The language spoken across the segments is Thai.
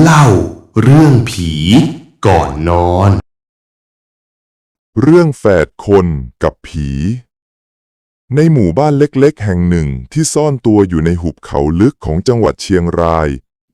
เล่าเรื่องผีก่อนนอน เรื่องแฝดคนกับผี ในหมู่บ้านเล็กๆ แห่งหนึ่งที่ซ่อนตัวอยู่ในหุบเขาลึกของจังหวัดเชียงราย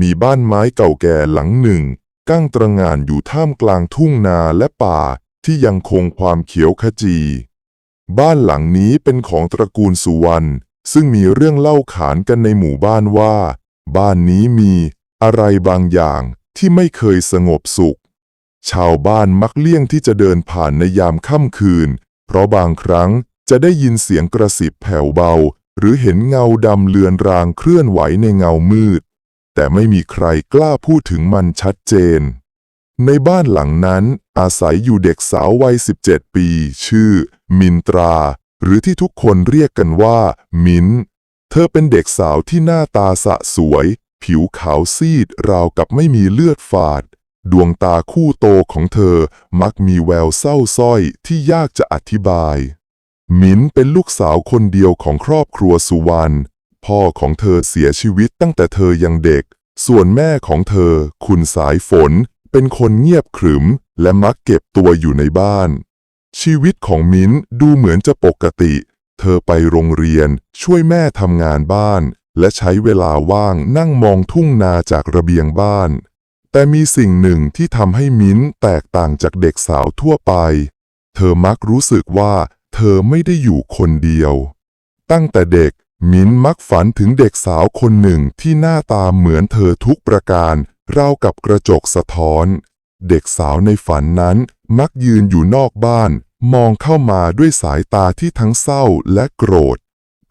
มีบ้านไม้เก่าแก่หลังหนึ่ง กั้งตระงานอยู่ท่ามกลางทุ่งนาและป่าที่ยังคงความเขียวขจี บ้านหลังนี้เป็นของตระกูลสุวรรณซึ่งมีเรื่องเล่าขานกันในหมู่บ้านว่า บ้านนี้มี อะไรบางอย่างที่ไม่เคยสงบสุข ชาวบ้านมักเลี่ยงที่จะเดินผ่านในยามค่ำคืน เพราะบางครั้งจะได้ยินเสียงกระสิบแผ่วเบา หรือเห็นเงาดำเลือนรางเคลื่อนไหวในเงามืด แต่ไม่มีใครกล้าพูดถึงมันชัดเจน ในบ้านหลังนั้นอาศัยอยู่เด็กสาววัย 17 ปี ชื่อ มินตรา หรือที่ทุกคนเรียกกันว่า มินเธอเป็นเด็กสาวที่หน้าตาสะสวย ผิวขาวซีดราวกับไม่มีเลือดฝาด ดวงตาคู่โตของเธอมักมีแววเศร้าส้อยที่ยากจะอธิบาย มินเป็นลูกสาวคนเดียวของครอบครัวสุวรรณพ่อของเธอเสียชีวิตตั้งแต่เธอยังเด็ก ส่วนแม่ของเธอ คุณสายฝน เป็นคนเงียบขรึม และมักเก็บตัวอยู่ในบ้าน ชีวิตของมิ้นดูเหมือนจะปกติ เธอไปโรงเรียนช่วยแม่ทำงานบ้าน และใช้เวลาว่างนั่งมองทุ่งนาจากระเบียงบ้าน แต่มีสิ่งหนึ่งที่ทำให้มิ้นแตกต่างจากเด็กสาวทั่วไป เธอมักรู้สึกว่า เธอไม่ได้อยู่คนเดียว ตั้งแต่เด็กมิ้นมักฝันถึงเด็กสาวคนหนึ่งที่หน้าตาเหมือนเธอทุกประการราวกับกระจกสะท้อน เด็กสาวในฝันนั้นมักยืนอยู่นอกบ้าน มองเข้ามาด้วยสายตาที่ทั้งเศร้าและโกรธ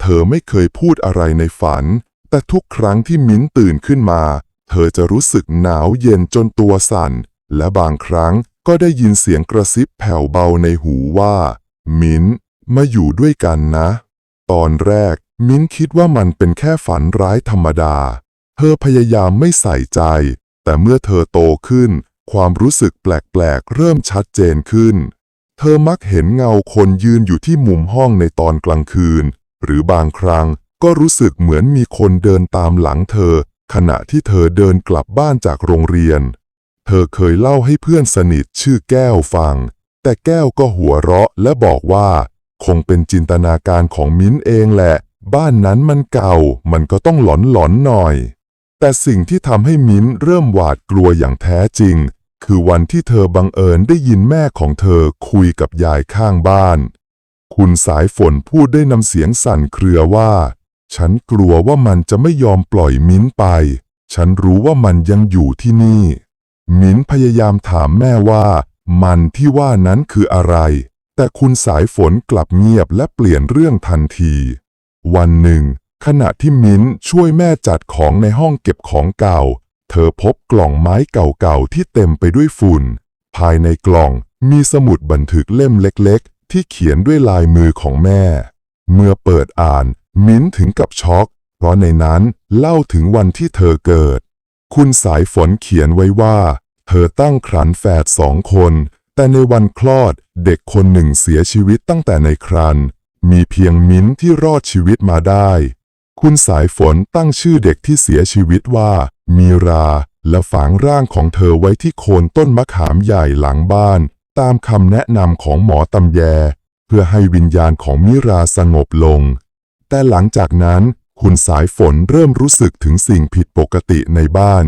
เธอไม่เคยพูดอะไรในฝัน แต่ทุกครั้งที่มิ้นตื่นขึ้นมา เธอจะรู้สึกหนาวเย็นจนตัวสั่น และบางครั้งก็ได้ยินเสียงกระซิบแผ่วเบาในหูว่า มิ้น มาอยู่ด้วยกันนะ ตอนแรก มิ้นคิดว่ามันเป็นแค่ฝันร้ายธรรมดา เธอพยายามไม่ใส่ใจ แต่เมื่อเธอโตขึ้น ความรู้สึกแปลกๆ เริ่มชัดเจนขึ้น เธอมักเห็นเงาคนยืนอยู่ที่มุมห้องในตอนกลางคืน หรือบางครั้งก็รู้สึกเหมือนมีคนเดินตามหลังเธอ ขณะที่เธอเดินกลับบ้านจากโรงเรียน เธอเคยเล่าให้เพื่อนสนิทชื่อแก้วฟัง แต่แก้วก็หัวเราะและบอกว่า คงเป็นจินตนาการของมิ้นเองแหละ บ้านนั้นมันเก่า มันก็ต้องหลอนหลอนๆหน่อย แต่สิ่งที่ทำให้มิ้นเริ่มหวาดกลัวอย่างแท้จริง คือวันที่เธอบังเอิญได้ยินแม่ของเธอคุยกับยายข้างบ้าน คุณสายฝนพูดด้วยน้ำเสียงสั่นเครือว่า ฉันกลัวว่ามันจะไม่ยอมปล่อยมิ้นไป ฉันรู้ว่ามันยังอยู่ที่นี่ มิ้นพยายามถามแม่ว่า มันที่ว่านั้นคืออะไร แต่คุณสายฝนกลับเงียบและเปลี่ยนเรื่องทันที วันหนึ่ง ขณะที่มิ้นช่วยแม่จัดของในห้องเก็บของเก่า เธอพบกล่องไม้เก่าๆที่เต็มไปด้วยฝุ่น ภายในกล่องมีสมุดบันทึกเล่มเล็ก ที่เขียนด้วยลายมือของแม่ เมื่อเปิดอ่านมิ้นถึงกับช็อก เพราะในนั้นเล่าถึงวันที่เธอเกิด คุณสายฝนเขียนไว้ว่า เธอตั้งครรภ์แฝดสองคน แต่ในวันคลอดเด็กคนหนึ่งเสียชีวิตตั้งแต่ในครรภ์มีเพียงมิ้นที่รอดชีวิตมาได้ คุณสายฝนตั้งชื่อเด็กที่เสียชีวิตว่า มีราและฝังร่างของเธอไว้ที่โคนต้นมะขามใหญ่หลังบ้าน ตามคำแนะนำของหมอตำแย เพื่อให้วิญญาณของมิราสงบลง แต่หลังจากนั้นคุณสายฝนเริ่มรู้สึกถึงสิ่งผิดปกติในบ้าน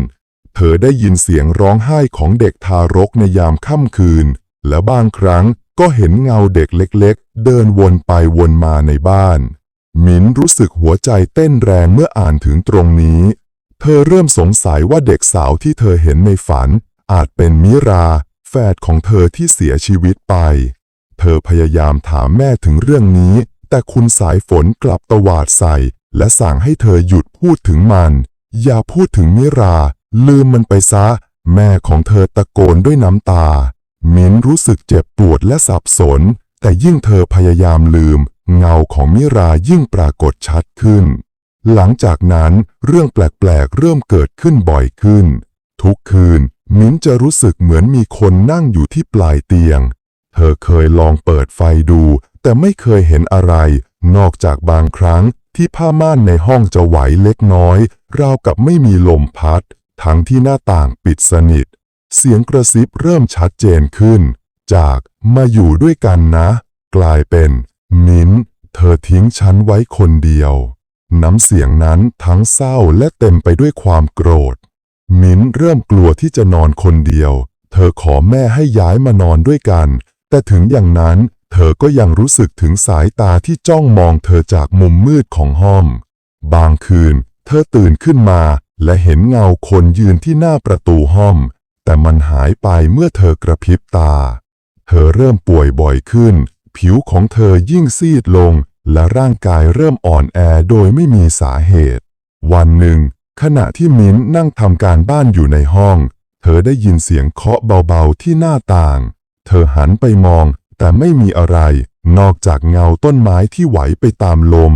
เธอได้ยินเสียงร้องไห้ของเด็กทารกในยามค่ำคืน และบางครั้งก็เห็นเงาเด็กเล็กๆ เดินวนไปวนมาในบ้าน มิ้นรู้สึกหัวใจเต้นแรงเมื่ออ่านถึงตรงนี้ เธอเริ่มสงสัยว่าเด็กสาวที่เธอเห็นในฝันอาจเป็นมิรา แฝดของเธอที่เสียชีวิตไป เธอพยายามถามแม่ถึงเรื่องนี้ แต่คุณสายฝนกลับตวาดใส่ และสั่งให้เธอหยุดพูดถึงมัน อย่าพูดถึงมิรา ลืมมันไปซะ แม่ของเธอตะโกนด้วยน้ำตา มิ้นรู้สึกเจ็บปวดและสับสน แต่ยิ่งเธอพยายามลืม เงาของมิรายิ่งปรากฏชัดขึ้น หลังจากนั้นเรื่องแปลกๆเริ่มเกิดขึ้นบ่อยขึ้น ทุกคืน มิ้นจะรู้สึกเหมือนมีคนนั่งอยู่ที่ปลายเตียง เธอเคยลองเปิดไฟดู แต่ไม่เคยเห็นอะไร นอกจากบางครั้งที่ผ้าม่านในห้องจะไหวเล็กน้อย ราวกับไม่มีลมพัด ทั้งที่หน้าต่างปิดสนิท เสียงกระซิบเริ่มชัดเจนขึ้น จากมาอยู่ด้วยกันนะ กลายเป็น มิ้น เธอทิ้งฉันไว้คนเดียว น้ำเสียงนั้นทั้งเศร้าและเต็มไปด้วยความโกรธ มิ้นเริ่มกลัวที่จะนอนคนเดียว เธอขอแม่ให้ย้ายมานอนด้วยกัน แต่ถึงอย่างนั้นเธอก็ยังรู้สึกถึงสายตาที่จ้องมองเธอจากมุมมืดของห้อง บางคืน เธอตื่นขึ้นมา และเห็นเงาคนยืนที่หน้าประตูห้อง แต่มันหายไปเมื่อเธอกระพริบตา เธอเริ่มป่วยบ่อยขึ้น ผิวของเธอยิ่งซีดลง และร่างกายเริ่มอ่อนแอโดยไม่มีสาเหตุ วันหนึ่ง ขณะที่มิ้นนั่งทำการบ้านอยู่ในห้อง เธอได้ยินเสียงเคาะเบาๆที่หน้าต่าง เธอหันไปมอง แต่ไม่มีอะไร นอกจากเงาต้นไม้ที่ไหวไปตามลม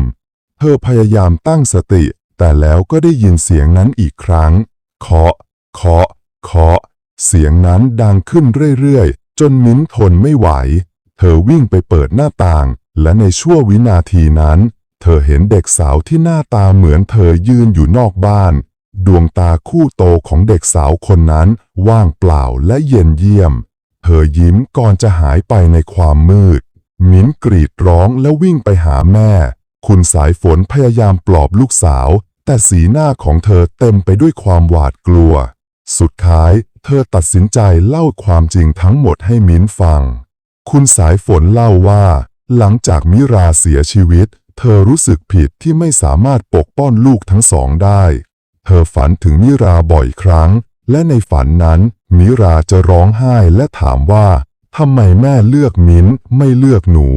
เธอพยายามตั้งสติ แต่แล้วก็ได้ยินเสียงนั้นอีกครั้ง เคาะ เคาะ เคาะ เสียงนั้นดังขึ้นเรื่อยๆ จนมิ้นทนไม่ไหว เธอวิ่งไปเปิดหน้าต่าง และในชั่ววินาทีนั้น เธอเห็นเด็กสาวที่หน้าตาเหมือนเธอยืนอยู่นอกบ้าน ดวงตาคู่โตของเด็กสาวคนนั้น ว่างเปล่าและเย็นเยี่ยม เธอยิ้มก่อนจะหายไปในความมืด มิ้นกรีดร้องและวิ่งไปหาแม่ คุณสายฝนพยายามปลอบลูกสาว แต่สีหน้าของเธอเต็มไปด้วยความหวาดกลัว สุดท้าย เธอตัดสินใจเล่าความจริงทั้งหมดให้มิ้นฟัง คุณสายฝนเล่าว่า หลังจากมิราเสียชีวิต เธอรู้สึกผิดที่ไม่สามารถปกป้อนลูกทั้งสองได้ เธอฝันถึงมิราบ่อยครั้ง และในฝันนั้นมิราจะร้องไห้และถามว่าทำไมแม่เลือกมิ้นไม่เลือกหนู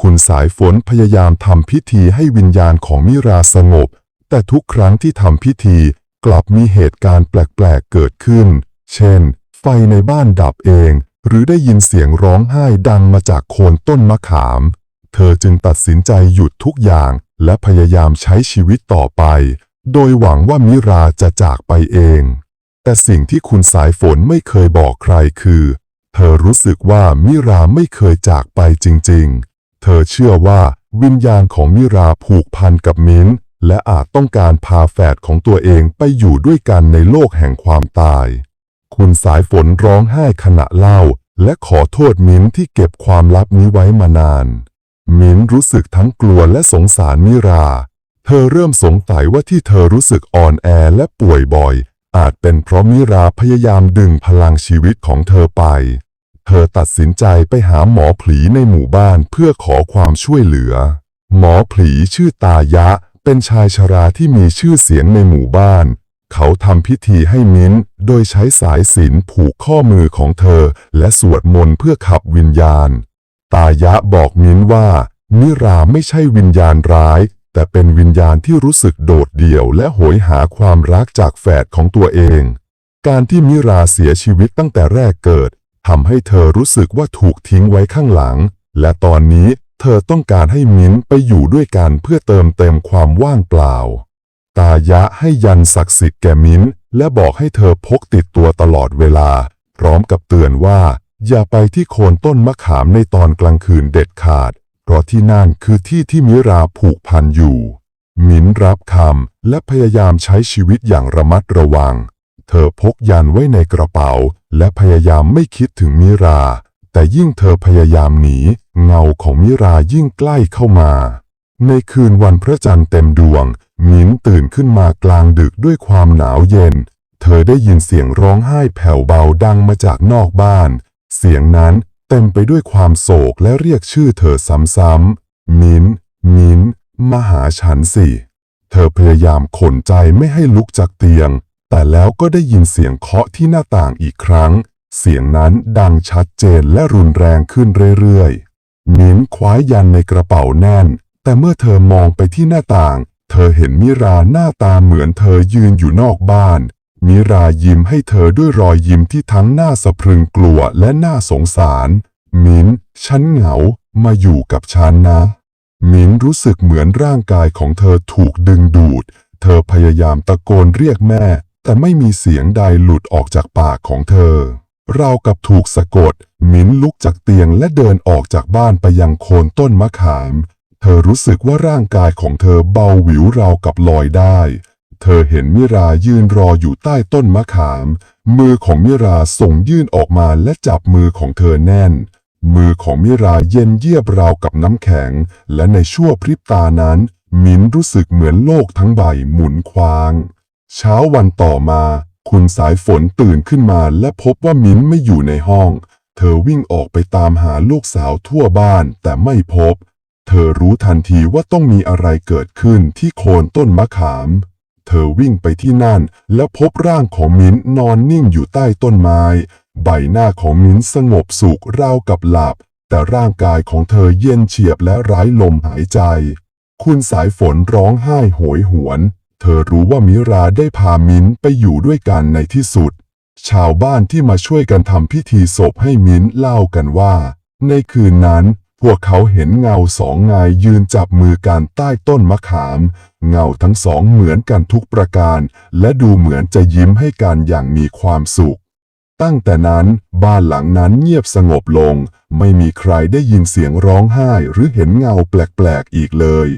คุณสายฝนพยายามทำพิธีให้วิญญาณของมิราสงบ แต่ทุกครั้งที่ทำพิธีกลับมีเหตุการณ์แปลกๆเกิดขึ้น เช่น ไฟในบ้านดับเอง หรือได้ยินเสียงร้องไห้ดังมาจากโคนต้นมะขาม เธอจึงตัดสินใจหยุดทุกอย่างและพยายามใช้ชีวิตต่อไป โดยหวังว่ามิราจะจากไปเอง แต่สิ่งที่คุณสายฝนไม่เคยบอกใครคือ เธอรู้สึกว่ามิราไม่เคยจากไปจริง ๆ เธอเชื่อว่าวิญญาณของมิราผูกพันกับมิ้น และอาจต้องการพาแฝดของตัวเองไปอยู่ด้วยกันในโลกแห่งความตาย คุณสายฝนร้องไห้ขณะเล่า และขอโทษมิ้นที่เก็บความลับนี้ไว้มานาน มิ้นรู้สึกทั้งกลัวและสงสารมิรา เธอเริ่มสงสัยว่าที่เธอรู้สึกอ่อนแอและป่วยบ่อย อาจเป็นเพราะมิราพยายามดึงพลังชีวิตของเธอไป เธอตัดสินใจไปหาหมอผีในหมู่บ้านเพื่อขอความช่วยเหลือ หมอผีชื่อตายะ เป็นชายชราที่มีชื่อเสียงในหมู่บ้าน เขาทำพิธีให้มิ้น โดยใช้สายสิญผูกข้อมือของเธอ และสวดมนต์เพื่อขับวิญญาณ ตายะบอกมิ้นว่า นิราไม่ใช่วิญญาณร้าย แต่เป็นวิญญาณที่รู้สึกโดดเดี่ยว และโหยหาความรักจากแฝดของตัวเอง การที่มิราเสียชีวิตตั้งแต่แรกเกิดทำให้เธอรู้สึกว่าถูกทิ้งไว้ข้างหลัง และตอนนี้เธอต้องการให้มิ้นไปอยู่ด้วยกันเพื่อเติมเต็มความว่างเปล่า ตายะให้ยันศักดิ์สิทธิ์แก่มิ้นและบอกให้เธอพกติดตัวตลอดเวลา พร้อมกับเตือนว่า อย่าไปที่โคนต้นมะขามในตอนกลางคืนเด็ดขาด เพราะที่นั่นคือที่ที่มิราผูกพันอยู่ มิ้นรับคำและพยายามใช้ชีวิตอย่างระมัดระวัง เธอพกยันไว้ในกระเป๋า และพยายามไม่คิดถึงมิรา แต่ยิ่งเธอพยายามหนี เงาของมิรายิ่งใกล้เข้ามา ในคืนวันพระจันทร์เต็มดวง มิ้นตื่นขึ้นมากลางดึกด้วยความหนาวเย็น เธอได้ยินเสียงร้องไห้แผ่วเบาดังมาจากนอกบ้าน เสียงนั้นเต็มไปด้วยความโศกและเรียกชื่อเธอซ้ำๆ มิ้นมิ้นมาหาฉันสิ เธอพยายามขนใจไม่ให้ลุกจากเตียง แต่แล้วก็ได้ยินเสียงเคาะที่หน้าต่างอีกครั้ง เสียงนั้นดังชัดเจนและรุนแรงขึ้นเรื่อยๆ มิ้นคว้ายันในกระเป๋าแน่น แต่เมื่อเธอมองไปที่หน้าต่าง เธอเห็นมิราหน้าตาเหมือนเธอยืนอยู่นอกบ้าน มิรายิ้มให้เธอด้วยรอยยิ้มที่ทั้งน่าสะพรึงกลัวและน่าสงสาร มิ้นฉันเหงา มาอยู่กับฉันนะ มิ้นรู้สึกเหมือนร่างกายของเธอถูกดึงดูด เธอพยายามตะโกนเรียกแม่ แต่ไม่มีเสียงใดหลุดออกจากปากของเธอ ราวกับถูกสะกด มิ้นลุกจากเตียงและเดินออกจากบ้านไปยังโคนต้นมะขาม เธอรู้สึกว่าร่างกายของเธอเบาหวิวราวกับลอยได้ เธอเห็นมิรายืนรออยู่ใต้ต้นมะขาม มือของมิราส่งยื่นออกมาและจับมือของเธอแน่น มือของมิราเย็นเยียบราวกับน้ำแข็ง และในชั่วพริบตานั้น มิ้นรู้สึกเหมือนโลกทั้งใบหมุนควาง เช้าวันต่อมา คุณสายฝนตื่นขึ้นมาและพบว่ามิ้นไม่อยู่ในห้อง เธอวิ่งออกไปตามหาลูกสาวทั่วบ้านแต่ไม่พบ เธอรู้ทันทีว่าต้องมีอะไรเกิดขึ้นที่โคนต้นมะขาม เธอวิ่งไปที่นั่น และพบร่างของมิ้นนอนนิ่งอยู่ใต้ต้นไม้ ใบหน้าของมิ้นสงบสุขราวกับหลับ แต่ร่างกายของเธอเย็นเฉียบและไร้ลมหายใจ คุณสายฝนร้องไห้โหยหวน เธอรู้ว่ามิราได้พามิ้นไปอยู่ด้วยกันในที่สุด ชาวบ้านที่มาช่วยกันทำพิธีศพให้มิ้นเล่ากันว่า ในคืนนั้น วกเขาเห็นเงาสองนายยืนจับมือกันใต้ต้นมะขาม เงาทั้งสองเหมือนกันทุกประการ และดูเหมือนจะยิ้มให้กันอย่างมีความสุข ตั้งแต่นั้นบ้านหลังนั้นเงียบสงบลง ไม่มีใครได้ยินเสียงร้องไห้หรือเห็นเงาแปลกๆอีกเลย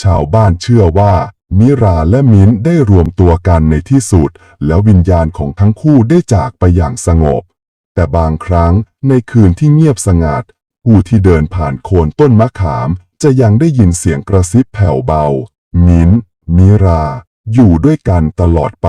ชาวบ้านเชื่อว่ามิราและมิ้นได้รวมตัวกันในที่สุด แล้ววิญญาณของทั้งคู่ได้จากไปอย่างสงบ แต่บางครั้งในคืนที่เงียบสงัด ผู้ที่เดินผ่านโคนต้นมะขาม จะยังได้ยินเสียงกระซิบแผ่วเบา มิ้น มิรา อยู่ด้วยกันตลอดไป